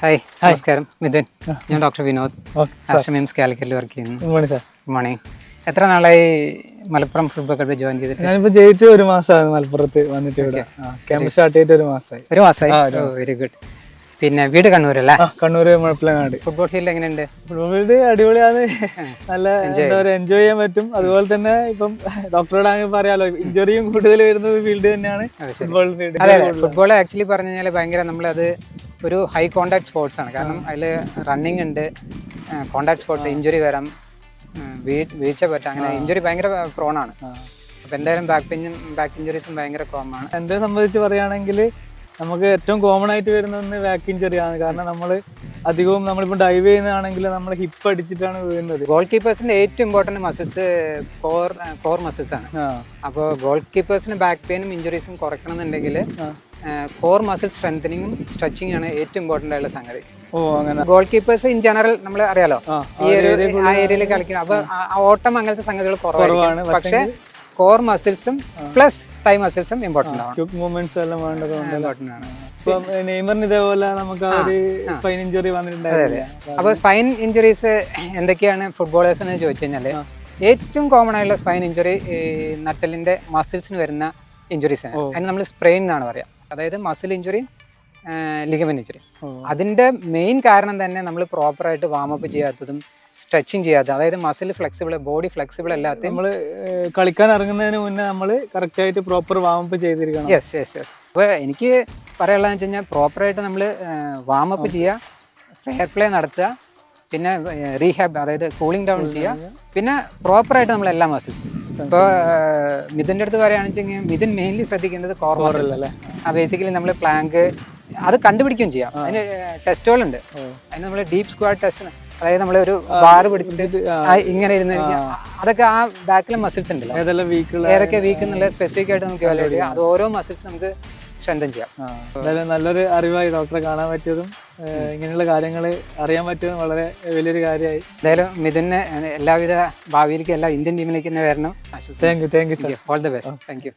Hi നമസ്കാരം. മിഥുൻ. ഞാൻ doctor Vinod. Okay ആശ്രമിംസ് കാലിക്കറ്റിൽ വർക്ക് ചെയ്യുന്നു. മോർണിംഗ് എത്ര നാളായി മലപ്പുറം ഫുട്ബോൾ ക്ലബ്ബിൽ ജോയിൻ ചെയ്തിട്ട്? ഞാനിപ്പോ ജയിച്ചു ഒരു മാസമായി മലപ്പുറത്ത് വന്നിട്ട് ഇവിടെ. ക്യാമ്പ് സ്റ്റാർട്ട് ചെയ്തിട്ട് ഒരു മാസമായി ഒരു മാസമായി വെരി ഗുഡ് പിന്നെ വീട് കണ്ണൂരല്ലേ ആ കണ്ണൂര് മുഴപ്പിലങ്ങാട്. ഫുട്ബോൾ ഫീൽഡ് എങ്ങനെയുണ്ട്? ഫുട്ബോൾ ഫീൽഡ് അടിപൊളിയാണ്. നല്ല എന്താ പറയുക എൻജോയ് ചെയ്യാൻ പറ്റും. അതുപോലെ തന്നെ ഇപ്പം ഡോക്ടറോട് അങ്ങനെ പറയാലോ ഇഞ്ചുറിയും കൂടുതൽ വരുന്നത് ഫീൽഡ് തന്നെയാണ് ഫുട്ബോൾ ഫീൽഡ് അതെ ഫുട്ബോൾ ആക്ച്വലി പറഞ്ഞു കഴിഞ്ഞാൽ ഭയങ്കര നമ്മളത് ഒരു ഹൈ കോണ്ടാക്ട് സ്പോർട്സ് ആണ്. കാരണം അതിൽ റണ്ണിങ് ഉണ്ട് കോണ്ടാക്ട് സ്പോർട്സ് ഇഞ്ചുറി വരാം വീഴ്ച പറ്റാം അങ്ങനെ ഇഞ്ചുറി ഭയങ്കര പ്രോണാണ് അപ്പം എന്തായാലും ബാക്ക് പെയിൻ ബാക്ക് ഇഞ്ചുറീസും ഭയങ്കര കോമൺ കോമാണ് എന്തെ സംബന്ധിച്ച് പറയുകയാണെങ്കിൽ നമുക്ക് ഏറ്റവും കോമൺ ആയിട്ട് വരുന്ന ഇഞ്ചുറി ആണ്. കാരണം നമ്മൾ അധികവും നമ്മളിപ്പോൾ ഡൈവ് ചെയ്യുന്നതാണെങ്കിൽ നമ്മൾ ഹിപ്പ് അടിച്ചിട്ടാണ് വീഴുന്നത്. ഗോൾ കീപ്പേഴ്സിന്റെ ഏറ്റവും important muscles core core muscles ആണ്. അപ്പോൾ ഗോൾ കീപ്പേഴ്സിന് ബാക്ക് പെയിനും ഇഞ്ചുറീസും കുറയ്ക്കണം എന്നുണ്ടെങ്കിൽ കോർ മസിൽ സ്ട്രെങ്തനിങ്ങും സ്ട്രെച്ചിങ് ആണ് ഏറ്റവും ഇമ്പോർട്ടന്റ് ആയിട്ടുള്ള സംഗതി. ഓ അങ്ങനെ. ഗോൾ കീപ്പേഴ്സ് ഇൻ ജനറൽ നമ്മൾ അറിയാലോ? ഈ ഒരു ആ ഏരിയയിൽ കളിക്കണം അപ്പൊ ഓട്ടം അങ്ങനത്തെ സംഗതികൾ കുറവാണ്, പക്ഷേ കോർ മസിൽസും പ്ലസ് തൈ മസിൽസും ഇമ്പോർട്ടന്റ് ആണ്. മൂവ്മെന്റ്സ് എല്ലാം വേണ്ടത് ഇമ്പോർട്ടന്റ് ആണ്. ഇപ്പം നെയ്മറിന് ഇതേപോലെ നമുക്ക് ആ ഒരു സ്പൈൻ ഇഞ്ചുറി അപ്പോൾ സ്പൈൻ ഇഞ്ചുറീസ് എന്തൊക്കെയാണ് ഫുട്ബോളേഴ്സ് എന്ന് ചോദിച്ചു കഴിഞ്ഞാൽ ഏറ്റവും കോമൺ ആയിട്ടുള്ള സ്പൈൻ ഇഞ്ചുറി നട്ടലിന്റെ മസിൽസിന് വരുന്ന ഇഞ്ചുറീസ് ആണ്. അതിന് നമ്മൾ സ്പ്രെയിൻ എന്നാണ് പറയാം. അതായത് മസിൽ ഇഞ്ചുറി ലിഗമൻ ഇഞ്ചുറി അതിന്റെ മെയിൻ കാരണം തന്നെ നമ്മൾ പ്രോപ്പറായിട്ട് വാമപ്പ് ചെയ്യാത്തതും സ്ട്രെച്ചിങ് ചെയ്യാത്ത അതായത് മസിൽ ഫ്ലെക്സിബിൾ ബോഡി ഫ്ലെക്സിബിൾ അല്ലാത്ത നമ്മൾ കളിക്കാൻ ഇറങ്ങുന്നതിന് മുന്നേ നമ്മൾ കറക്റ്റ് ആയിട്ട് പ്രോപ്പർ വാമപ്പ് ചെയ്തിരിക്കണം. യെസ് യെസ് യെസ് അപ്പോൾ എനിക്ക് പറയാനുള്ളതെന്ന് വെച്ച് കഴിഞ്ഞാൽ പ്രോപ്പറായിട്ട് നമ്മൾ വാമപ്പ് ചെയ്യുക ഫെയർ പ്ലേ നടത്തുക പിന്നെ റീഹാബ് അതായത് കൂളിംഗ് ഡൗൺ ചെയ്യുക പിന്നെ പ്രോപ്പറായിട്ട് നമ്മൾ എല്ലാ മസിൽസ് ഇപ്പോൾ മിഥുന്റെ അടുത്ത് പറയുകയാണെന്ന് വെച്ചാൽ മിഥുൻ മെയിൻലി ശ്രദ്ധിക്കേണ്ടത് കോർ മസിൽസ് അല്ലേ? ആ ബേസിക്കലി നമ്മൾ പ്ലാങ്ക് അത് കണ്ടുപിടിക്കുകയും ചെയ്യാം. അതിന് ടെസ്റ്റുകളുണ്ട്. അതിന് നമ്മൾ ഡീപ് സ്ക്വാഡ് ടെസ്റ്റ് അതായത് നമ്മൾ ഒരു ബാർ പിടിച്ചിട്ട് ഇങ്ങനെ ഇരുന്ന് കഴിഞ്ഞാൽ അതൊക്കെ ആ ബാക്കിലെ മസിൽസ് ഉണ്ടല്ലോ. ഏതൊക്കെ വീക്ക് എന്നുള്ള സ്പെസിഫിക് ആയിട്ട് നമുക്ക് അത് ഓരോ മസിൽസ് നമുക്ക് സ്ട്രെങ്തൻ ചെയ്യാം. എന്തായാലും നല്ലൊരു അറിവായി ഡോക്ടറെ കാണാൻ പറ്റിയതും ഇങ്ങനെയുള്ള കാര്യങ്ങൾ അറിയാൻ പറ്റിയതും വളരെ വലിയൊരു കാര്യമായി. എന്തായാലും മിഥുനെ എല്ലാവിധ ഭാവിയിലേക്കും എല്ലാ ഇന്ത്യൻ ടീമിലേക്ക് തന്നെ വരണം. Thank you thank you all the best thank you